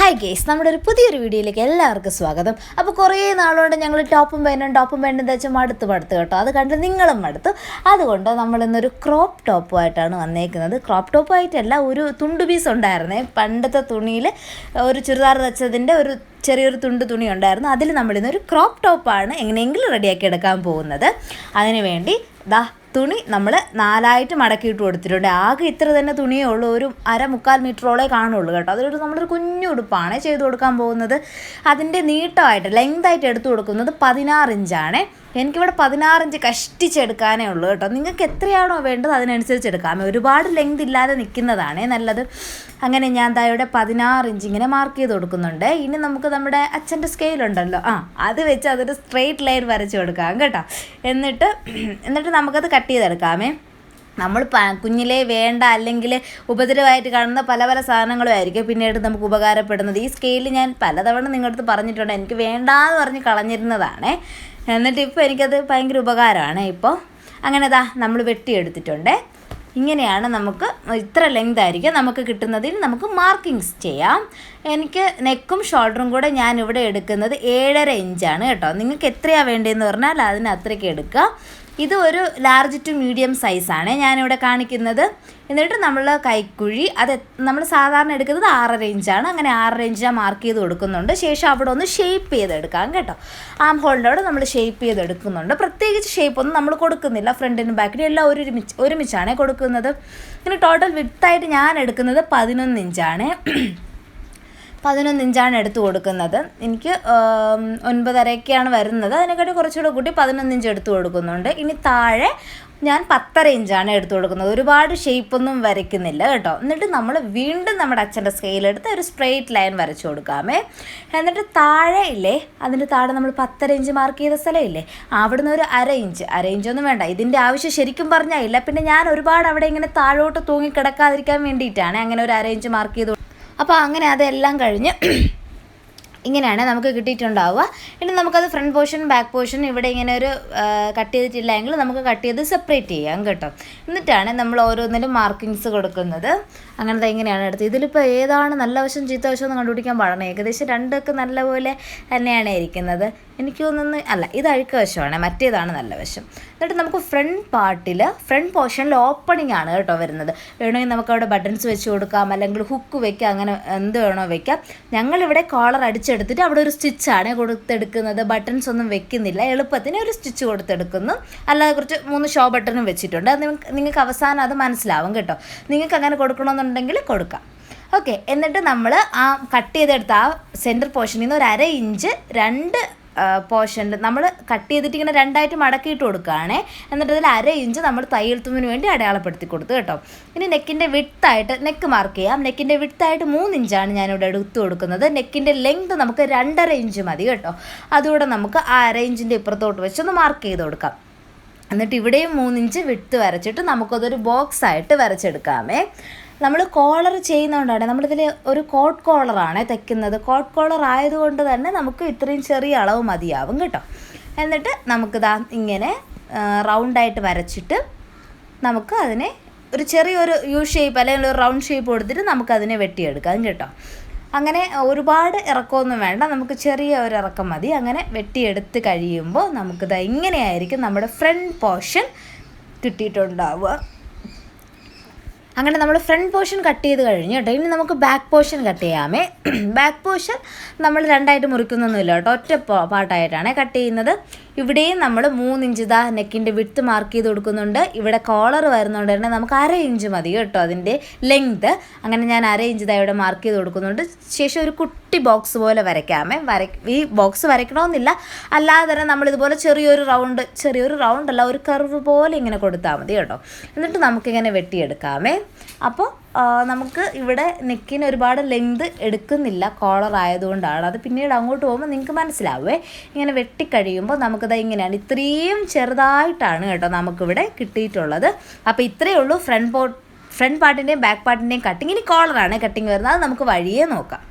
Hi guys നമ്മുടെ ഒരു പുതിയൊരു വീഡിയോയിലേക്ക് എല്ലാവർക്കും സ്വാഗതം. അപ്പോൾ കുറേ നാളുകൊണ്ട് ഞങ്ങൾ ടോപ്പും പേനും ടോപ്പും പേനും എന്താ വെച്ചാൽ മടുത്ത് മടുത്ത് കേട്ടോ. അത് കണ്ട് നിങ്ങളും മടുത്തു. അതുകൊണ്ട് നമ്മൾ ഇന്നൊരു ക്രോപ്പ് ടോപ്പുമായിട്ടാണ് വന്നേക്കുന്നത്. ക്രോപ്പ് ടോപ്പായിട്ടല്ല ഒരു തുണ്ട് പീസ് ഉണ്ടായിരുന്നേ. പണ്ടത്തെ തുണിയിൽ ഒരു ചുരിദാർ തച്ചതിന്റെ ഒരു ചെറിയൊരു തുണ്ട് തുണി ഉണ്ടായിരുന്നു. അതിൽ നമ്മളിന്നൊരു ക്രോപ്പ് ടോപ്പാണ് എങ്ങനെയെങ്കിലും റെഡിയാക്കി എടുക്കാൻ പോകുന്നത്. അതിനുവേണ്ടി ദാ തുണി നമ്മൾ നാലായിട്ട് മടക്കിയിട്ട് കൊടുത്തിട്ടുണ്ട്. ആകെ ഇത്ര തന്നെ തുണിയേ ഉള്ളൂ. ഒരു അര മുക്കാൽ മീറ്ററോളേ കാണുള്ളൂ കേട്ടോ. അതൊരു നമ്മളൊരു കുഞ്ഞു ഉടുപ്പാണ് ചെയ്ത് കൊടുക്കാൻ പോകുന്നത്. അതിന്റെ നീട്ടമായിട്ട് ലെങ്തായിട്ട് എടുത്തു കൊടുക്കുന്നത് പതിനാറ് ഇഞ്ചാണ്. എനിക്കിവിടെ പതിനാറഞ്ച് കഷ്ടിച്ചെടുക്കാനേ ഉള്ളൂ കേട്ടോ. നിങ്ങൾക്ക് എത്രയാണോ വേണ്ടത് അതിനനുസരിച്ച് എടുക്കാം ഒരുപാട് ലെങ്ത് ഇല്ലാതെ നിൽക്കുന്നതാണേ നല്ലത്. അങ്ങനെ ഞാൻ ദാ ഇവിടെ പതിനാറിഞ്ച് ഇങ്ങനെ മാർക്ക് ചെയ്ത് കൊടുക്കുന്നുണ്ട്. ഇനി നമുക്ക് നമ്മുടെ അച്ഛന്റെ സ്കെയിലുണ്ടല്ലോ ആ അത് വെച്ച് അതൊരു സ്ട്രെയിറ്റ് ലൈൻ വരച്ച് കൊടുക്കാം കേട്ടോ. എന്നിട്ട് എന്നിട്ട് നമുക്കത് കട്ട് ചെയ്തെടുക്കാമേ. നമ്മൾ കുഞ്ഞിലെ വേണ്ട അല്ലെങ്കിൽ ഉപദ്രവമായിട്ട് കാണുന്ന പല പല സാധനങ്ങളും ആയിരിക്കും പിന്നീട് നമുക്ക് ഉപകാരപ്പെടുന്നത്. ഈ സ്കെയിൽ ഞാൻ പലതവണ നിങ്ങളുടെ അടുത്ത് പറഞ്ഞിട്ടുണ്ട്. എനിക്ക് വേണ്ടാന്ന് പറഞ്ഞ് കളഞ്ഞിരുന്നതാണ്. എന്നിട്ട് ഇപ്പോൾ എനിക്കത് ഭയങ്കര ഉപകാരമാണ്. ഇപ്പോൾ അങ്ങനെ ഇതാ നമ്മൾ വെട്ടിയെടുത്തിട്ടുണ്ട്. ഇങ്ങനെയാണ് നമുക്ക് ഇത്ര ലെങ്ത് ആയിരിക്കും നമുക്ക് കിട്ടുന്നതിൽ നമുക്ക് മാർക്കിങ്സ് ചെയ്യാം. എനിക്ക് നെക്കും ഷോൾഡറും കൂടെ ഞാൻ ഇവിടെ എടുക്കുന്നത് ഏഴര ഇഞ്ചാണ് കേട്ടോ. നിങ്ങൾക്ക് എത്രയാണ് വേണ്ടതെന്ന് പറഞ്ഞാൽ അതിന് അത്രയ്ക്ക് എടുക്കുക ഇത് ഒരു ലാർജ് ടു മീഡിയം സൈസാണ് ഞാനിവിടെ കാണിക്കുന്നത്. എന്നിട്ട് നമ്മൾ കൈക്കുഴി അത് നമ്മൾ സാധാരണ എടുക്കുന്നത് ആറ് റേഞ്ചാണ് അങ്ങനെ ആറ് ഞാൻ മാർക്ക് ചെയ്ത് കൊടുക്കുന്നുണ്ട്. ശേഷം അവിടെ ഒന്ന് ഷേപ്പ് ചെയ്തെടുക്കാം കേട്ടോ. ആം അവിടെ നമ്മൾ ഷേപ്പ് ചെയ്തെടുക്കുന്നുണ്ട്. പ്രത്യേകിച്ച് ഷേപ്പ് ഒന്നും നമ്മൾ കൊടുക്കുന്നില്ല. ഫ്രണ്ടിനും ബാക്കിനും എല്ലാം ഒരുമിച്ച് ഒരുമിച്ചാണ് കൊടുക്കുന്നത്. ഇങ്ങനെ ടോട്ടൽ വിത്തായിട്ട് ഞാൻ എടുക്കുന്നത് പതിനൊന്ന് ഇഞ്ചാണ് പതിനൊന്ന് ഇഞ്ചാണ് എടുത്തു കൊടുക്കുന്നത്. എനിക്ക് ഒൻപതരയ്ക്കാണ് വരുന്നത്. അതിനെക്കാട്ടി കുറച്ചുകൂടെ കൂട്ടി പതിനൊന്ന് ഇഞ്ച് എടുത്തു കൊടുക്കുന്നുണ്ട്. ഇനി താഴെ ഞാൻ പത്തര ഇഞ്ചാണ് എടുത്തു കൊടുക്കുന്നത്. ഒരുപാട് ഷേപ്പൊന്നും വരയ്ക്കുന്നില്ല കേട്ടോ. എന്നിട്ട് നമ്മൾ വീണ്ടും നമ്മുടെ അച്ഛന്റെ സ്കെയിലെടുത്ത് ഒരു സ്ട്രെയിറ്റ് ലൈൻ വരച്ചു കൊടുക്കാമേ. എന്നിട്ട് താഴെ ഇല്ലേ അതിന്റെ താഴെ നമ്മൾ പത്തര ഇഞ്ച് മാർക്ക് ചെയ്ത സ്ഥലമില്ലേ അവിടുന്ന് ഒരു അര ഇഞ്ച്. അര ഇഞ്ചൊന്നും വേണ്ട. ഇതിന്റെ ആവശ്യം ശരിക്കും പറഞ്ഞാൽ ഇല്ല. പിന്നെ ഞാൻ ഒരുപാട് അവിടെ ഇങ്ങനെ താഴോട്ട് തൂങ്ങി കിടക്കാതിരിക്കാൻ വേണ്ടിയിട്ടാണ് അങ്ങനെ ഒരു അര ഇഞ്ച് മാർക്ക് ചെയ്ത് അപ്പോൾ അങ്ങനെ അതെല്ലാം കഴിഞ്ഞ് ഇങ്ങനെയാണ് നമുക്ക് കിട്ടിയിട്ടുണ്ടാവുക. ഇനി നമുക്കത് ഫ്രണ്ട് പോർഷൻ ബാക്ക് പോർഷൻ ഇവിടെ ഇങ്ങനെ ഒരു കട്ട് ചെയ്തിട്ടില്ല എങ്കിൽ നമുക്ക് കട്ട് ചെയ്ത് സെപ്പറേറ്റ് ചെയ്യാം കേട്ടോ. എന്നിട്ടാണ് നമ്മൾ ഓരോന്നിലും മാർക്കിങ്സ് കൊടുക്കുന്നത്. അങ്ങനത്തെ ഇങ്ങനെയാണ് എടുത്തത്. ഇതിലിപ്പോൾ ഏതാണ് നല്ല വശം ചീത്ത വശം എന്ന് കണ്ടുപിടിക്കാൻ പാടണം ഏകദേശം രണ്ടൊക്കെ നല്ലപോലെ തന്നെയാണ് ഇരിക്കുന്നത്. എനിക്ക് തോന്നുന്നു അല്ല ഇത് അഴുക്ക വശമാണ് മറ്റേതാണ് നല്ല വശം. എന്നിട്ട് നമുക്ക് ഫ്രണ്ട് പാർട്ടിൽ ഫ്രണ്ട് പോർഷനിൽ ഓപ്പണിംഗ് ആണ് കേട്ടോ വരുന്നത്. വേണമെങ്കിൽ നമുക്ക് അവിടെ ബട്ടൺസ് വെച്ച് കൊടുക്കാം അല്ലെങ്കിൽ ഹുക്ക് വെക്കാം അങ്ങനെ എന്ത് വേണോ വെക്കാം. ഞങ്ങളിവിടെ കോളർ അടിച്ചെടുത്തിട്ട് അവിടെ ഒരു സ്റ്റിച്ചാണ് കൊടുത്തെടുക്കുന്നത്. ബട്ടൺസ് ഒന്നും വെക്കുന്നില്ല. എളുപ്പത്തിന് ഒരു സ്റ്റിച്ച് കൊടുത്തെടുക്കുന്നു. അല്ലാതെ കുറച്ച് മൂന്ന് ഷോ ബട്ടണും വെച്ചിട്ടുണ്ട്. അത് നിങ്ങൾക്ക് അവസാനം അത് മനസ്സിലാവും കേട്ടോ. നിങ്ങൾക്ക് അങ്ങനെ കൊടുക്കണമെന്നുണ്ടെങ്കിൽ കൊടുക്കാം. ഓക്കെ എന്നിട്ട് നമ്മൾ ആ കട്ട് ചെയ്തെടുത്ത ആ സെന്റർ പോർഷനിൽ നിന്ന് ഒരു അര ഇഞ്ച് രണ്ട് പോർഷനിൽ നമ്മൾ കട്ട് ചെയ്തിട്ട് ഇങ്ങനെ രണ്ടായിട്ട് മടക്കിയിട്ട് കൊടുക്കുകയാണേ. എന്നിട്ട് അതിൽ അര ഇഞ്ച് നമ്മൾ തയ്യൽ തുമ്പിന് വേണ്ടി അടയാളപ്പെടുത്തി കൊടുത്തു കേട്ടോ. ഇനി നെക്കിന്റെ വിട്ടായിട്ട് നെക്ക് മാർക്ക് ചെയ്യാം. നെക്കിന്റെ വിട്ടായിട്ട് മൂന്ന് ഇഞ്ചാണ് ഞാനിവിടെ എടുത്തു കൊടുക്കുന്നത്. നെക്കിന്റെ ലെങ്ത് നമുക്ക് രണ്ടര ഇഞ്ച് മതി കേട്ടോ. അതുകൂടെ നമുക്ക് ആ അര ഇഞ്ചിന്റെ ഇപ്പുറത്തോട്ട് വെച്ചൊന്ന് മാർക്ക് ചെയ്ത് കൊടുക്കാം. എന്നിട്ട് ഇവിടെയും മൂന്നിഞ്ച് വിട്ട് വരച്ചിട്ട് നമുക്കതൊരു ബോക്സ് ആയിട്ട് വരച്ചെടുക്കാമേ. നമ്മൾ കോളർ ചെയ്യുന്നതുകൊണ്ടാണ്. നമ്മളിതിൽ ഒരു കോട്ട് കോളറാണ് തെക്കുന്നത് കോട്ട് കോളർ ആയതുകൊണ്ട് തന്നെ നമുക്ക് ഇത്രയും ചെറിയ അളവ് മതിയാവും കേട്ടോ. എന്നിട്ട് നമുക്ക് ദാ ഇങ്ങനെ റൗണ്ടായിട്ട് വരച്ചിട്ട് നമുക്ക് അതിനെ ഒരു ചെറിയൊരു യു ഷേപ്പ് അല്ലെങ്കിൽ ഒരു റൗണ്ട് ഷേപ്പ് കൊടുത്തിട്ട് നമുക്കതിനെ വെട്ടിയെടുക്കാം കേട്ടോ. അങ്ങനെ ഒരുപാട് ഇറക്കമൊന്നും വേണ്ട. നമുക്ക് ചെറിയ ഒരു ഇറക്കം മതി. അങ്ങനെ വെട്ടിയെടുത്ത് കഴിയുമ്പോൾ നമുക്കിത് ഇങ്ങനെയായിരിക്കും നമ്മുടെ ഫ്രണ്ട് പോർഷൻ കിട്ടിയിട്ടുണ്ടാവുക. അങ്ങനെ നമ്മൾ ഫ്രണ്ട് പോർഷൻ കട്ട് ചെയ്ത് കഴിഞ്ഞു കേട്ടോ. ഇനി നമുക്ക് ബാക്ക് പോർഷൻ കട്ട് ചെയ്യാമേ. ബാക്ക് പോർഷൻ നമ്മൾ രണ്ടായിട്ട് മുറിക്കുന്നൊന്നുമില്ല കേട്ടോ. ഒറ്റ പാട്ടായിട്ടാണ് കട്ട് ചെയ്യുന്നത്. ഇവിടെയും നമ്മൾ മൂന്ന് ഇഞ്ച് ഇതാ നെക്കിന്റെ വിട്ട് മാർക്ക് ചെയ്ത് കൊടുക്കുന്നുണ്ട്. ഇവിടെ കോളർ വരുന്നതുകൊണ്ട് തന്നെ നമുക്ക് അര ഇഞ്ച് മതി കേട്ടോ അതിന്റെ ലെങ്ത് അങ്ങനെ ഞാൻ അര ഇഞ്ച് ദാ ഇവിടെ മാർക്ക് ചെയ്ത് കൊടുക്കുന്നുണ്ട്. ശേഷം ഒരു കുട്ടി ബോക്സ് പോലെ വരയ്ക്കാമേ. വര ഈ ബോക്സ് വരയ്ക്കണമെന്നില്ല. അല്ലാതെ തന്നെ നമ്മളിതുപോലെ ചെറിയൊരു റൗണ്ട് ചെറിയൊരു റൗണ്ട് അല്ല ഒരു കർവ് പോലെ ഇങ്ങനെ കൊടുത്താൽ മതി കേട്ടോ. എന്നിട്ട് നമുക്കിങ്ങനെ വെട്ടിയെടുക്കാമേ. അപ്പോൾ നമുക്ക് ഇവിടെ നെക്കിന് ഒരുപാട് ലെങ്ത് എടുക്കുന്നില്ല കോളർ ആയതുകൊണ്ടാണ്. അത് പിന്നീട് അങ്ങോട്ട് പോകുമ്പോൾ നിങ്ങൾക്ക് മനസ്സിലാവേ ഇങ്ങനെ വെട്ടിക്കഴിയുമ്പോൾ നമുക്കത് ഇങ്ങനെയാണ്. ഇത്രയും ചെറുതായിട്ടാണ് കേട്ടോ നമുക്കിവിടെ കിട്ടിയിട്ടുള്ളത്. അപ്പോൾ ഇത്രയേ ഉള്ളൂ. ഫ്രണ്ട് പോ ഫ്രണ്ട് പാർട്ടിന്റെയും ബാക്ക് പാർട്ടിന്റെയും കട്ടിങ് ഇനി കോളറാണ് കട്ടിങ് വരുന്നത്. അത് നമുക്ക് വഴിയേ നോക്കാം.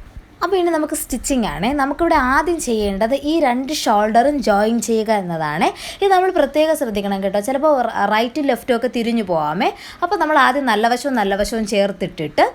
അപ്പോൾ ഇനി നമുക്ക് സ്റ്റിച്ചിങ് ആണ്. നമുക്കിവിടെ ആദ്യം ചെയ്യേണ്ടത് ഈ രണ്ട് ഷോൾഡറും ജോയിൻ ചെയ്യുക എന്നതാണ്. ഇത് നമ്മൾ പ്രത്യേകം ശ്രദ്ധിക്കണം കേട്ടോ. ചിലപ്പോൾ റൈറ്റും ലെഫ്റ്റും ഒക്കെ തിരിഞ്ഞു പോകാമേ അപ്പോൾ നമ്മൾ ആദ്യം നല്ല വശവും നല്ല വശവും ചേർത്തിട്ടിട്ട്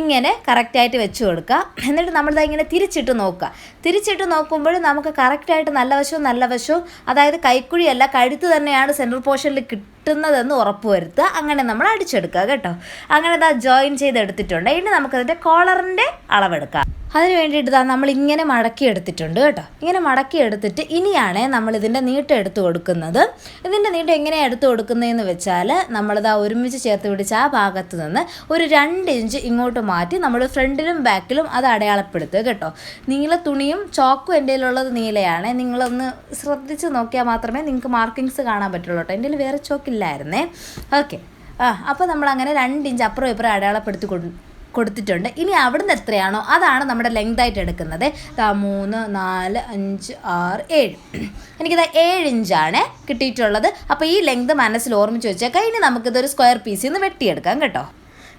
ഇങ്ങനെ കറക്റ്റായിട്ട് വെച്ച് കൊടുക്കുക. എന്നിട്ട് നമ്മളിതാ ഇങ്ങനെ തിരിച്ചിട്ട് നോക്കുക. തിരിച്ചിട്ട് നോക്കുമ്പോൾ നമുക്ക് കറക്റ്റായിട്ട് നല്ല വശവും നല്ല വശവും അതായത് കൈക്കുഴിയല്ല കഴുത്ത് തന്നെയാണ് സെൻട്രൽ പോർഷനിൽ കിട്ടുന്നതെന്ന് ഉറപ്പ് വരുത്തുക. അങ്ങനെ നമ്മൾ അടിച്ചെടുക്കുക കേട്ടോ. അങ്ങനെ ഇതാ ജോയിൻ ചെയ്ത് എടുത്തിട്ടുണ്ട് ഇനി നമുക്കതിന്റെ കോളറിന്റെ അളവെടുക്കാം. അതിന് വേണ്ടിയിട്ട് നമ്മൾ ഇങ്ങനെ മടക്കി എടുത്തിട്ടുണ്ട് കേട്ടോ. ഇങ്ങനെ മടക്കി എടുത്തിട്ട് ഇനിയാണ് നമ്മൾ ഇതിന്റെ നീട്ടം എടുത്ത് കൊടുക്കുന്നത്. ഇതിന്റെ നീട്ടം എങ്ങനെയാണ് എടുത്ത് കൊടുക്കുന്നതെന്ന് വെച്ചാൽ നമ്മളിതാ ഒരുമിച്ച് ചേർത്ത് പിടിച്ച് ആ ഭാഗത്ത് നിന്ന് ഒരു രണ്ട് ഇഞ്ച് ഇങ്ങോട്ട് മാറ്റി നമ്മൾ ഫ്രണ്ടിലും ബാക്കിലും അത് അടയാളപ്പെടുത്തുക കേട്ടോ. നീല തുണിയും ചോക്കും എന്റെ കയ്യിലുള്ളത് നീലയാണ്. നിങ്ങളൊന്ന് ശ്രദ്ധിച്ച് നോക്കിയാൽ മാത്രമേ നിങ്ങൾക്ക് മാർക്കിങ്സ് കാണാൻ പറ്റുള്ളൂ കേട്ടോ. എന്റെ വേറെ ചോക്കില്ലായിരുന്നേ. ഓക്കെ ആ അപ്പോൾ നമ്മൾ അങ്ങനെ രണ്ട് ഇഞ്ച് അപ്പുറം ഇപ്പുറം അടയാളപ്പെടുത്തി കൊടു കൊടുത്തിട്ടുണ്ട്. ഇനി അവിടുന്ന് എത്രയാണോ അതാണ് നമ്മുടെ ലെങ്ത് ആയിട്ട് എടുക്കുന്നത്. മൂന്ന് നാല് അഞ്ച് ആറ് ഏഴ്. എനിക്കിത് ഏഴ് ഇഞ്ചാണ് കിട്ടിയിട്ടുള്ളത്. അപ്പോൾ ഈ ലെങ്ത് മനസ്സിൽ ഓർമ്മിച്ച് വെച്ചേക്കാം. ഇനി നമുക്കിതൊരു സ്ക്വയർ പീസിൽ നിന്ന് വെട്ടിയെടുക്കാം കേട്ടോ.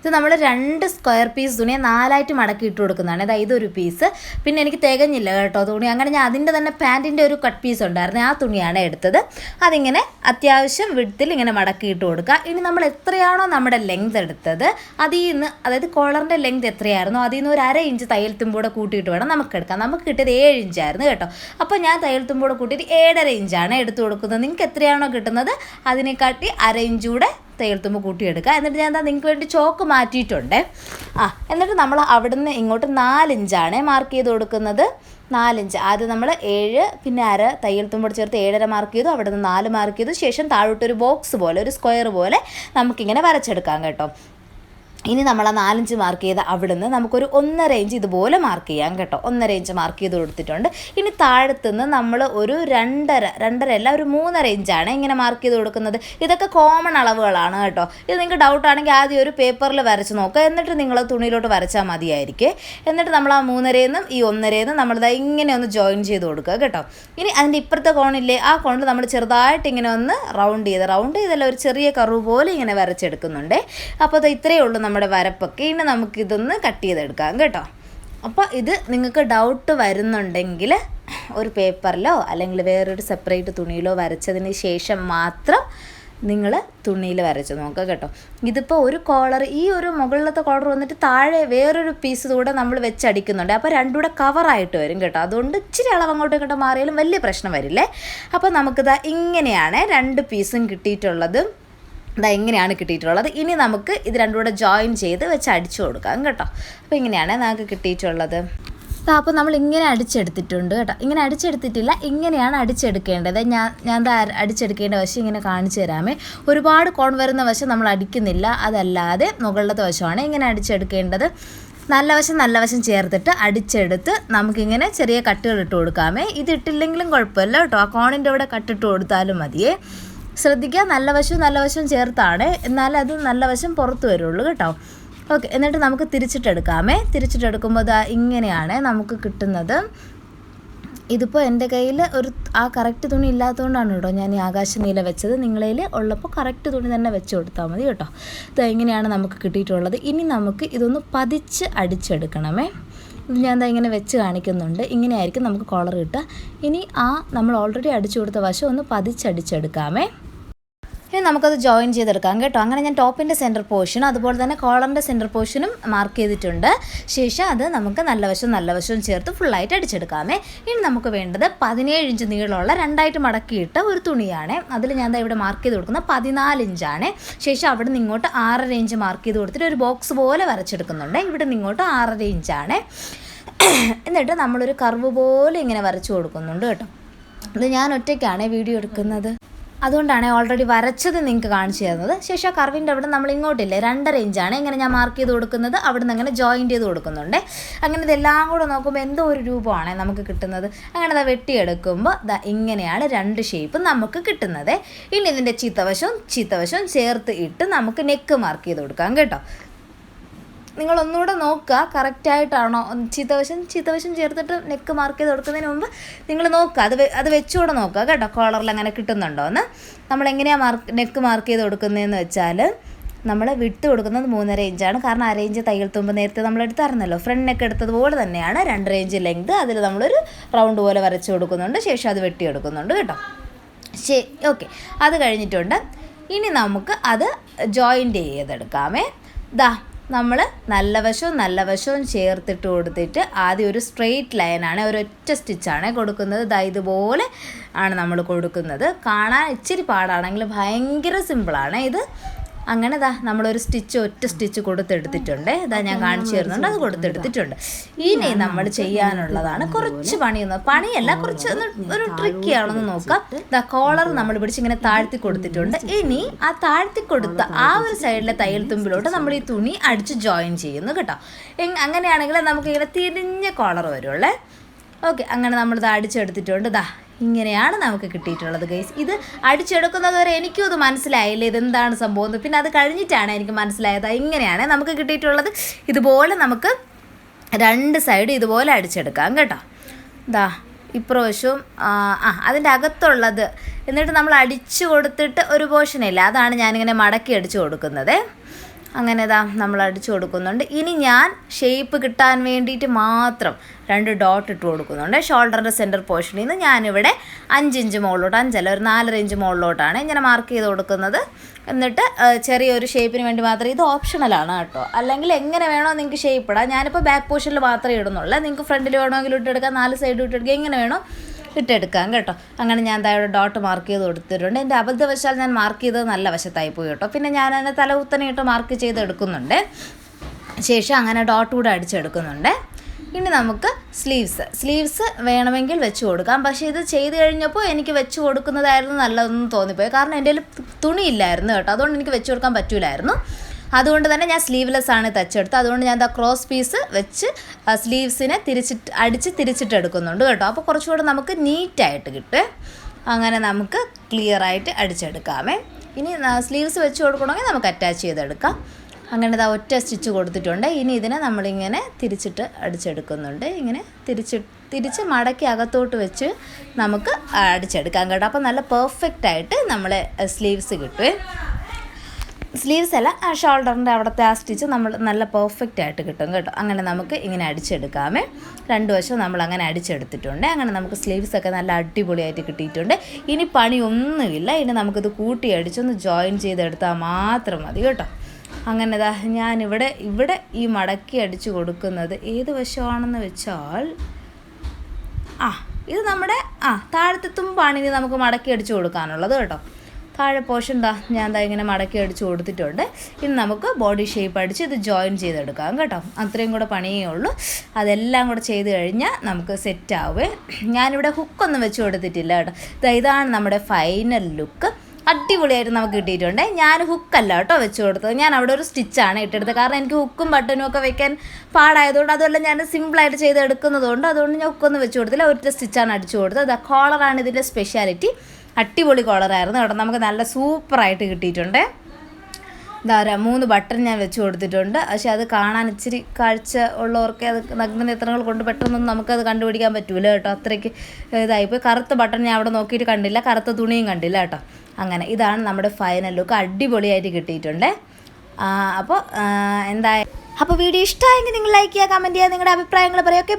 ഇത് നമ്മൾ രണ്ട് സ്ക്വയർ പീസ് തുണിയെ നാലായിട്ട് മടക്കി ഇട്ട് കൊടുക്കുന്നതാണ്. അതായത് ഒരു പീസ് പിന്നെ എനിക്ക് തികഞ്ഞില്ല കേട്ടോ തുണി. അങ്ങനെ ഞാൻ അതിന്റെ തന്നെ പാന്റിന്റെ ഒരു കട്ട് പീസ് ഉണ്ടായിരുന്നു. ആ തുണിയാണ് എടുത്തത്. അതിങ്ങനെ അത്യാവശ്യം വിടത്തിൽ ഇങ്ങനെ മടക്കി ഇട്ട് കൊടുക്കുക. ഇനി നമ്മൾ എത്രയാണോ നമ്മുടെ ലെങ്ത് എടുത്തത് അതിൽ നിന്ന് അതായത് കോളറിന്റെ ലെങ്ത് എത്രയായിരുന്നോ അതിൽ നിന്ന് ഒരു അര ഇഞ്ച് തയ്യൽ തുമ്പൂടെ കൂട്ടിയിട്ട് വേണം നമുക്ക് എടുക്കാം. നമുക്ക് കിട്ടിയത് ഏഴ് ഇഞ്ചായിരുന്നു കേട്ടോ. അപ്പോൾ ഞാൻ തയ്യൽ തുമ്പൂടെ കൂട്ടിയിട്ട് ഏഴര ഇഞ്ചാണ് എടുത്തു കൊടുക്കുന്നത്. നിങ്ങൾക്ക് എത്രയാണോ കിട്ടുന്നത് അതിനെക്കാട്ടി അര ഇഞ്ച് കൂടെ തയ്യൽത്തുമ്പോൾ കൂട്ടിയെടുക്കുക. എന്നിട്ട് ഞാൻ എന്താ നിങ്ങൾക്ക് വേണ്ടി ചോക്ക് മാറ്റിയിട്ടുണ്ട്. ആ എന്നിട്ട് നമ്മൾ അവിടുന്ന് ഇങ്ങോട്ട് നാലിഞ്ചാണ് മാർക്ക് ചെയ്ത് കൊടുക്കുന്നത്. നാലിഞ്ച്. ആദ്യം നമ്മൾ ഏഴ് പിന്നെ അര തയ്യൽ തുമ്പോട് ചേർത്ത് ഏഴര മാർക്ക് ചെയ്തു. അവിടെ നിന്ന് നാല് മാർക്ക് ചെയ്തു. ശേഷം താഴോട്ടൊരു ബോക്സ് പോലെ ഒരു സ്ക്വയർ പോലെ നമുക്കിങ്ങനെ വരച്ചെടുക്കാം കേട്ടോ. ഇനി നമ്മൾ ആ നാലഞ്ച് മാർക്ക് ചെയ്ത അവിടുന്ന് നമുക്കൊരു ഒന്നര ഇഞ്ച് ഇതുപോലെ മാർക്ക് ചെയ്യാം കേട്ടോ. ഒന്നര ഇഞ്ച് മാർക്ക് ചെയ്ത് കൊടുത്തിട്ടുണ്ട്. ഇനി താഴത്തുനിന്ന് നമ്മൾ ഒരു രണ്ടര രണ്ടര അല്ല ഒരു മൂന്നര ഇഞ്ചാണ് ഇങ്ങനെ മാർക്ക് ചെയ്ത് കൊടുക്കുന്നത്. ഇതൊക്കെ കോമൺ അളവുകളാണ് കേട്ടോ. ഇത് നിങ്ങൾക്ക് ഡൗട്ട് ആണെങ്കിൽ ആദ്യം ഒരു പേപ്പറിൽ വരച്ച് നോക്കുക എന്നിട്ട് നിങ്ങൾ തുണിയിലോട്ട് വരച്ചാൽ മതിയായിരിക്കും. എന്നിട്ട് നമ്മൾ ആ മൂന്നരയിൽ നിന്നും ഈ ഒന്നരയിൽ നമ്മളിതാ ഇങ്ങനെ ഒന്ന് ജോയിൻ ചെയ്ത് കൊടുക്കുക കേട്ടോ. ഇനി അതിന്റെ ഇപ്പുറത്തെ കോണില്ലേ ആ കോണിൽ നമ്മൾ ചെറുതായിട്ട് ഇങ്ങനെ ഒന്ന് റൗണ്ട് ചെയ്ത് റൗണ്ട് ചെയ്തല്ല ഒരു ചെറിയ കറു പോലെ ഇങ്ങനെ വരച്ചെടുക്കുന്നുണ്ട്. അപ്പോൾ അത് ഇത്രയേ ഉള്ളൂ നമ്മുടെ വരപ്പൊക്കെ ഇനി നമുക്കിതൊന്ന് കട്ട് ചെയ്തെടുക്കാം കേട്ടോ. അപ്പോൾ ഇത് നിങ്ങൾക്ക് ഡൗട്ട് വരുന്നുണ്ടെങ്കിൽ ഒരു പേപ്പറിലോ അല്ലെങ്കിൽ വേറൊരു സെപ്പറേറ്റ് തുണിയിലോ വരച്ചതിന് ശേഷം മാത്രം നിങ്ങൾ തുണിയിൽ വരച്ച് നോക്കുക കേട്ടോ. ഇതിപ്പോൾ ഒരു കോളർ ഈ ഒരു മുകളിലത്തെ കോളർ വന്നിട്ട് താഴെ വേറൊരു പീസ് കൂടെ നമ്മൾ വെച്ചടിക്കുന്നുണ്ട്. അപ്പോൾ രണ്ടും കൂടെ കവറായിട്ട് വരും കേട്ടോ. അതുകൊണ്ട് ഇച്ചിരി അളവ് അങ്ങോട്ടും ഇങ്ങോട്ടും മാറിയാലും വലിയ പ്രശ്നം വരില്ലേ? അപ്പോൾ നമുക്കിതാ ഇങ്ങനെയാണ് രണ്ട് പീസും കിട്ടിയിട്ടുള്ളത്. ഇതാ എങ്ങനെയാണ് കിട്ടിയിട്ടുള്ളത്. ഇനി നമുക്ക് ഇത് രണ്ടും കൂടെ ജോയിൻ ചെയ്ത് വെച്ച് അടിച്ചു കൊടുക്കാം കേട്ടോ. അപ്പോൾ ഇങ്ങനെയാണ് നമുക്ക് കിട്ടിയിട്ടുള്ളത്. അപ്പോൾ നമ്മൾ ഇങ്ങനെ അടിച്ചെടുത്തിട്ടുണ്ട് കേട്ടോ. ഇങ്ങനെ അടിച്ചെടുത്തിട്ടില്ല ഇങ്ങനെയാണ് അടിച്ചെടുക്കേണ്ടത്. ഞാൻ ഞാൻ ദാ അടിച്ചെടുക്കേണ്ട വശം ഇങ്ങനെ കാണിച്ചു തരാമേ. ഒരുപാട് കോൺ വരുന്ന വശം നമ്മൾ അടിക്കുന്നില്ല. അതല്ലാതെ മുകളിലത്തെ വശമാണ് ഇങ്ങനെ അടിച്ചെടുക്കേണ്ടത്. നല്ല വശം നല്ല വശം ചേർത്തിട്ട് അടിച്ചെടുത്ത് നമുക്കിങ്ങനെ ചെറിയ കട്ടുകൾ ഇട്ട് കൊടുക്കാമേ. ഇതിട്ടില്ലെങ്കിലും കുഴപ്പമില്ല കേട്ടോ. ആ കോണിന്റെ അവിടെ കട്ടിട്ട് കൊടുത്താലും മതിയേ. ശ്രദ്ധിക്കുക. നല്ല വശവും നല്ല വശവും ചേർത്താണ്. എന്നാലേ അത് നല്ല വശം പുറത്ത് വരുള്ളൂ കേട്ടോ. ഓക്കെ എന്നിട്ട് നമുക്ക് തിരിച്ചിട്ടെടുക്കാമേ. തിരിച്ചിട്ടെടുക്കുമ്പോൾ അത് ഇങ്ങനെയാണ് നമുക്ക് കിട്ടുന്നത്. ഇതിപ്പോൾ എന്റെ കയ്യിൽ ഒരു ആ കറക്റ്റ് തുണി ഇല്ലാത്തതുകൊണ്ടാണ് കേട്ടോ ഞാൻ ഈ ആകാശ നീല വെച്ചത്. നിങ്ങളതിൽ ഉള്ളപ്പോൾ കറക്റ്റ് തുണി തന്നെ വെച്ച് കൊടുത്താൽ മതി കേട്ടോ. ഇത് എങ്ങനെയാണ് നമുക്ക് കിട്ടിയിട്ടുള്ളത്. ഇനി നമുക്ക് ഇതൊന്ന് പതിച്ച് അടിച്ചെടുക്കണമേ. ഞാൻ ദാ ഇങ്ങനെ വെച്ച് കാണിക്കുന്നുണ്ട്. ഇങ്ങനെയായിരിക്കും നമുക്ക് കോളർ കിട്ടുക. ഇനി ആ നമ്മൾ ഓൾറെഡി അടിച്ചു കൊടുത്ത വശം ഒന്ന് പതിച്ചടിച്ചെടുക്കാമേ. ഇനി നമുക്കത് ജോയിൻ ചെയ്തെടുക്കാം കേട്ടോ. അങ്ങനെ ഞാൻ ടോപ്പിന്റെ സെന്റർ പോർഷനും അതുപോലെ തന്നെ കോളറിന്റെ സെന്റർ പോർഷനും മാർക്ക് ചെയ്തിട്ടുണ്ട്. ശേഷം അത് നമുക്ക് നല്ല വശവും നല്ല വശവും ചേർത്ത് ഫുള്ളായിട്ട് അടിച്ചെടുക്കാമേ. ഇനി നമുക്ക് വേണ്ടത് പതിനേഴ് ഇഞ്ച് നീളമുള്ള രണ്ടായിട്ട് മടക്കിയിട്ട ഒരു തുണിയാണ്. അതിൽ ഞാൻ ഇവിടെ മാർക്ക് ചെയ്ത് കൊടുക്കുന്നത് പതിനാല് ഇഞ്ചാണ്. ശേഷം അവിടെ നിന്ന് ഇങ്ങോട്ട് ആറര ഇഞ്ച് മാർക്ക് ചെയ്ത് കൊടുത്തിട്ട് ഒരു ബോക്സ് പോലെ വരച്ചെടുക്കുന്നുണ്ട്. ഇവിടെ നിന്ന് ഇങ്ങോട്ട് ആറര ഇഞ്ചാണ്. എന്നിട്ട് നമ്മളൊരു കർവ് പോലെ ഇങ്ങനെ വരച്ചു കൊടുക്കുന്നുണ്ട് കേട്ടോ. ഇത് ഞാൻ ഒറ്റയ്ക്കാണ് വീഡിയോ എടുക്കുന്നത്. അതുകൊണ്ടാണ് ഓൾറെഡി വരച്ചത് നിങ്ങൾക്ക് കാണിച്ചു തരുന്നത് ശേഷം ആ കർവിന്റെ അവിടെ നമ്മൾ ഇങ്ങോട്ടില്ലേ രണ്ടര ഇഞ്ചാണ് ഇങ്ങനെ ഞാൻ മാർക്ക് ചെയ്ത് കൊടുക്കുന്നത്? അവിടെ നിന്ന് അങ്ങനെ ജോയിൻ ചെയ്ത് കൊടുക്കുന്നുണ്ട്. അങ്ങനെ ഇതെല്ലാം കൂടെ നോക്കുമ്പോൾ എന്തോ ഒരു രൂപമാണ് നമുക്ക് കിട്ടുന്നത്. അങ്ങനെ അത് വെട്ടിയെടുക്കുമ്പോൾ ദാ ഇങ്ങനെയാണ് രണ്ട് ഷേപ്പ് നമുക്ക് കിട്ടുന്നത്. ഇനി ഇതിന്റെ ചീത്തവശവും ചീത്തവശവും ചേർത്ത് ഇട്ട് നമുക്ക് നെക്ക് മാർക്ക് ചെയ്ത് കൊടുക്കാം കേട്ടോ. നിങ്ങൾ ഒന്നുകൂടെ നോക്കുക കറക്റ്റായിട്ടാണോ ചീത്തവശം ചീത്തവശം ചേർത്തിട്ട് നെക്ക് മാർക്ക് ചെയ്ത് കൊടുക്കുന്നതിന് മുമ്പ് നിങ്ങൾ നോക്കുക. അത് അത് വെച്ചുകൂടെ നോക്കുക കേട്ടോ. കോളറിൽ അങ്ങനെ കിട്ടുന്നുണ്ടോ എന്ന്. നമ്മൾ എങ്ങനെയാണ് മാർക്ക് നെക്ക് മാർക്ക് ചെയ്ത് കൊടുക്കുന്നതെന്ന് വെച്ചാൽ നമ്മൾ വിട്ട് കൊടുക്കുന്നത് മൂന്നര ഇഞ്ചാണ് കാരണം അര ഇഞ്ച് തയ്യൽ തുമ്പ് നേരത്തെ നമ്മൾ എടുത്തായിരുന്നല്ലോ. ഫ്രണ്ട് നെക്ക് എടുത്തതുപോലെ തന്നെയാണ് രണ്ടര ഇഞ്ച് ലെങ്ത് അതിൽ നമ്മളൊരു റൗണ്ട് പോലെ വരച്ച് കൊടുക്കുന്നുണ്ട്. ശേഷം അത് വെട്ടിയെടുക്കുന്നുണ്ട് കേട്ടോ. ശരി ഓക്കെ അത് കഴിഞ്ഞിട്ടുണ്ട്. ഇനി നമുക്ക് അത് ജോയിന്റ് ചെയ്തെടുക്കാമേ. ദാ നമ്മൾ നല്ല വശവും നല്ല വശവും ചേർത്തിട്ട് കൊടുത്തിട്ട് ആദ്യം ഒരു സ്ട്രെയിറ്റ് ലൈനാണ് ഒരൊറ്റ സ്റ്റിച്ചാണ് കൊടുക്കുന്നത്. ദാ ഇതുപോലെ ആണ് നമ്മൾ കൊടുക്കുന്നത്. കാണാൻ ഇച്ചിരി പാടാണെങ്കിലും ഭയങ്കര സിമ്പിളാണ് ഇത് അങ്ങനെ ദാ നമ്മളൊരു സ്റ്റിച്ച് ഒറ്റ സ്റ്റിച്ച് കൊടുത്തെടുത്തിട്ടുണ്ട്. ഇതാ ഞാൻ കാണിച്ചു തരുന്നുണ്ട് അത് കൊടുത്തെടുത്തിട്ടുണ്ട്. ഇനി നമ്മൾ ചെയ്യാനുള്ളതാണ് കുറച്ച് പണിയൊന്നും. പണിയല്ല കുറച്ച് ഒരു ട്രിക്കി ആണെന്ന് നോക്കാം. ദാ കോളർ നമ്മൾ പിടിച്ച് ഇങ്ങനെ താഴ്ത്തി കൊടുത്തിട്ടുണ്ട്. ഇനി ആ താഴ്ത്തി കൊടുത്ത ആ ഒരു സൈഡിലെ തയ്യൽ തുമ്പിലോട്ട് നമ്മൾ ഈ തുണി അടിച്ച് ജോയിൻ ചെയ്യുന്നു കേട്ടോ. അങ്ങനെയാണെങ്കിൽ നമുക്ക് ഇങ്ങനെ തിരിഞ്ഞ കോളർ വരുള്ളേ ഓക്കെ അങ്ങനെ നമ്മളിത് അടിച്ചെടുത്തിട്ടുണ്ട്. ദാ ഇങ്ങനെയാണ് നമുക്ക് കിട്ടിയിട്ടുള്ളത് ഗൈസ് ഇത് അടിച്ചെടുക്കുന്നത് വരെ എനിക്കും അത് മനസ്സിലായില്ല. ഇതെന്താണ് സംഭവം എന്ന്. പിന്നെ അത് കഴിഞ്ഞിട്ടാണ് എനിക്ക് മനസ്സിലായത്. ഇങ്ങനെയാണ് നമുക്ക് കിട്ടിയിട്ടുള്ളത്. ഇതുപോലെ നമുക്ക് രണ്ട് സൈഡ് ഇതുപോലെ അടിച്ചെടുക്കാം കേട്ടോ. ദാ ഇപ്രാവശ്യവും ആ അതിന്റെ അകത്തുള്ളത്. എന്നിട്ട് നമ്മൾ അടിച്ചു കൊടുത്തിട്ട് ഒരു പോർഷനില്ല അതാണ് ഞാനിങ്ങനെ മടക്കി അടിച്ചു കൊടുക്കുന്നത്. അങ്ങനെ ഇതാ നമ്മൾ അടിച്ചു കൊടുക്കുന്നുണ്ട്. ഇനി ഞാൻ ഷേപ്പ് കിട്ടാൻ വേണ്ടിയിട്ട് മാത്രം രണ്ട് ഡോട്ട് ഇട്ട് കൊടുക്കുന്നുണ്ട്. ഷോൾഡറിന്റെ സെന്റർ പോർഷനിൽ നിന്ന് ഞാനിവിടെ അഞ്ചിഞ്ച് മുകളിലോട്ട് അഞ്ചല്ല ഒരു നാലര ഇഞ്ച് മുകളിലോട്ടാണ് ഇങ്ങനെ മാർക്ക് ചെയ്ത് കൊടുക്കുന്നത്. എന്നിട്ട് ചെറിയൊരു ഷേപ്പിന് വേണ്ടി മാത്രം ഇത് ഓപ്ഷണലാണ് കേട്ടോ. അല്ലെങ്കിൽ എങ്ങനെ വേണോ നിങ്ങൾക്ക് ഷേപ്പ് ഇടാം. ഞാനിപ്പോൾ ബാക്ക് പോർഷനിൽ മാത്രമേ ഇടുന്നുള്ളൂ. നിങ്ങൾക്ക് ഫ്രണ്ടിൽ വേണമെങ്കിൽ ഇട്ടെടുക്കാം നാല് സൈഡ് ഇട്ടെടുക്കുക എങ്ങനെ വേണോ ഇട്ടെടുക്കാം കേട്ടോ. അങ്ങനെ ഞാൻ ഇവിടെ ഡോട്ട് മാർക്ക് ചെയ്ത് കൊടുത്തിട്ടുണ്ട്. എന്റെ അബദ്ധവശാൽ ഞാൻ മാർക്ക് ചെയ്തത് നല്ല വശത്തായി പോയി കേട്ടോ. പിന്നെ ഞാൻ അതിനെ തലകുത്തനെയിട്ട് മാർക്ക് ചെയ്ത് എടുക്കുന്നുണ്ട്. ശേഷം അങ്ങനെ ഡോട്ട് കൂടെ അടിച്ചെടുക്കുന്നുണ്ട് ഇനി നമുക്ക് സ്ലീവ്സ് സ്ലീവ്സ് വേണമെങ്കിൽ വെച്ച് കൊടുക്കാം. പക്ഷേ ഇത് ചെയ്ത് കഴിഞ്ഞപ്പോൾ എനിക്ക് വെച്ച് കൊടുക്കുന്നതായിരുന്നു നല്ലതെന്ന് തോന്നിപ്പോയി. കാരണം എന്റെ കയ്യിൽ തുണിയില്ലായിരുന്നു കേട്ടോ. അതുകൊണ്ട് എനിക്ക് വെച്ച് കൊടുക്കാൻ പറ്റൂലായിരുന്നു. അതുകൊണ്ട് തന്നെ ഞാൻ സ്ലീവ്ലെസ് ആണ് തച്ചെടുത്തത്. അതുകൊണ്ട് ഞാൻ ആ ക്രോസ് പീസ് വെച്ച് സ്ലീവ്സിനെ തിരിച്ചിട്ട് അടിച്ച് തിരിച്ചിട്ട് എടുക്കുന്നുണ്ട് കേട്ടോ. അപ്പോൾ കുറച്ചുകൂടെ നമുക്ക് നീറ്റായിട്ട് കിട്ടും. അങ്ങനെ നമുക്ക് ക്ലിയർ ആയിട്ട് അടിച്ചെടുക്കാമേ. ഇനി സ്ലീവ്സ് വെച്ച് കൊടുക്കണമെങ്കിൽ നമുക്ക് അറ്റാച്ച് ചെയ്തെടുക്കാം. അങ്ങനെ ഇതാ ഒറ്റ സ്റ്റിച്ച് കൊടുത്തിട്ടുണ്ട്. ഇനി ഇതിനെ നമ്മളിങ്ങനെ തിരിച്ചിട്ട് അടിച്ചെടുക്കുന്നുണ്ട്. ഇങ്ങനെ തിരിച്ച് തിരിച്ച് മടക്കി അകത്തോട്ട് വെച്ച് നമുക്ക് അടിച്ചെടുക്കാം കേട്ടോ. അപ്പോൾ നല്ല പെർഫെക്റ്റ് ആയിട്ട് നമ്മളെ സ്ലീവ്സ് കിട്ടുമേ സ്ലീവ്സ് അല്ല ആ ഷോൾഡറിന്റെ അവിടുത്തെ ആ സ്റ്റിച്ച് നമ്മൾ നല്ല പെർഫെക്റ്റ് ആയിട്ട് കിട്ടും കേട്ടോ. അങ്ങനെ നമുക്ക് ഇങ്ങനെ അടിച്ചെടുക്കാമേ. രണ്ട് വശം നമ്മൾ അങ്ങനെ അടിച്ചെടുത്തിട്ടുണ്ട്. അങ്ങനെ നമുക്ക് സ്ലീവ്സ് ഒക്കെ നല്ല അടിപൊളിയായിട്ട് കിട്ടിയിട്ടുണ്ട്. ഇനി പണിയൊന്നുമില്ല. ഇനി നമുക്കിത് കൂട്ടി അടിച്ചൊന്ന് ജോയിൻ ചെയ്തെടുത്താൽ മാത്രം മതി കേട്ടോ. അങ്ങനെ ഇതാ ഞാനിവിടെ ഇവിടെ ഈ മടക്കി അടിച്ചു കൊടുക്കുന്നത് ഏത് വശമാണെന്ന് വെച്ചാൽ ആ ഇത് നമ്മുടെ ആ താഴത്തെ തുമ്പാണ് ഇനി നമുക്ക് മടക്കി അടിച്ചു കൊടുക്കാനുള്ളത് കേട്ടോ. താഴെ പോർഷൻ ദാ ഞാൻ ദാ ഇങ്ങനെ മടക്കി അടിച്ചു കൊടുത്തിട്ടുണ്ട്. ഇനി നമുക്ക് ബോഡി ഷേപ്പ് അടിച്ച് ഇത് ജോയിൻ ചെയ്തെടുക്കാം കേട്ടോ. അത്രയും കൂടെ പണിയേ ഉള്ളൂ. അതെല്ലാം കൂടെ ചെയ്ത് കഴിഞ്ഞാൽ നമുക്ക് സെറ്റ് ആവേ. ഞാനിവിടെ ഹുക്കൊന്നും വെച്ച് കൊടുത്തിട്ടില്ല കേട്ടോ. ഇതാണ് നമ്മുടെ ഫൈനൽ ലുക്ക് അടിപൊളിയായിട്ട് നമുക്ക് കിട്ടിയിട്ടുണ്ട്. ഞാൻ ഹുക്കല്ല കേട്ടോ വെച്ച് കൊടുത്തത്. ഞാൻ അവിടെ ഒരു സ്റ്റിച്ചാണ് ഇട്ടെടുത്തത്. കാരണം എനിക്ക് ഹുക്കും ബട്ടനും ഒക്കെ വെക്കാൻ പാടായതുകൊണ്ട് അതുമല്ല ഞാൻ സിമ്പിളായിട്ട് ചെയ്തെടുക്കുന്നതുകൊണ്ട് അതുകൊണ്ട് ഞാൻ ഹുക്കൊന്നും വെച്ച് കൊടുത്തില്ല. ഒറ്റ സ്റ്റിച്ചാണ് അടിച്ചു കൊടുത്തത്. കോളറാണ് ഇതിന്റെ സ്പെഷ്യാലിറ്റി അടിപൊളി കോളറായിരുന്നു. കേട്ടോ നമുക്ക് നല്ല സൂപ്പറായിട്ട് കിട്ടിയിട്ടുണ്ട്. ധാരാ മൂന്ന് ബട്ടൺ ഞാൻ വെച്ച് കൊടുത്തിട്ടുണ്ട്. പക്ഷെ അത് കാണാൻ ഇച്ചിരി കാഴ്ച ഉള്ളവർക്ക് അത് നഗ്നനേത്രങ്ങൾ കൊണ്ട് പെട്ടെന്നൊന്നും നമുക്കത് കണ്ടുപിടിക്കാൻ പറ്റൂല കേട്ടോ. അത്രയ്ക്ക് ഇതായിപ്പോയി. കറുത്ത ബട്ടൺ ഞാൻ അവിടെ നോക്കിയിട്ട് കണ്ടില്ല. കറുത്ത തുണിയും കണ്ടില്ല കേട്ടോ. അങ്ങനെ ഇതാണ് നമ്മുടെ ഫൈനൽ ലുക്ക് അടിപൊളിയായിട്ട് കിട്ടിയിട്ടുണ്ട്. അപ്പോൾ എന്താ അപ്പോൾ വീഡിയോ ഇഷ്ടമായെങ്കിൽ നിങ്ങൾ ലൈക്ക് ചെയ്യുക കമന്റ് ചെയ്യുക നിങ്ങളുടെ അഭിപ്രായങ്ങൾ പറയുക. ഓക്കെ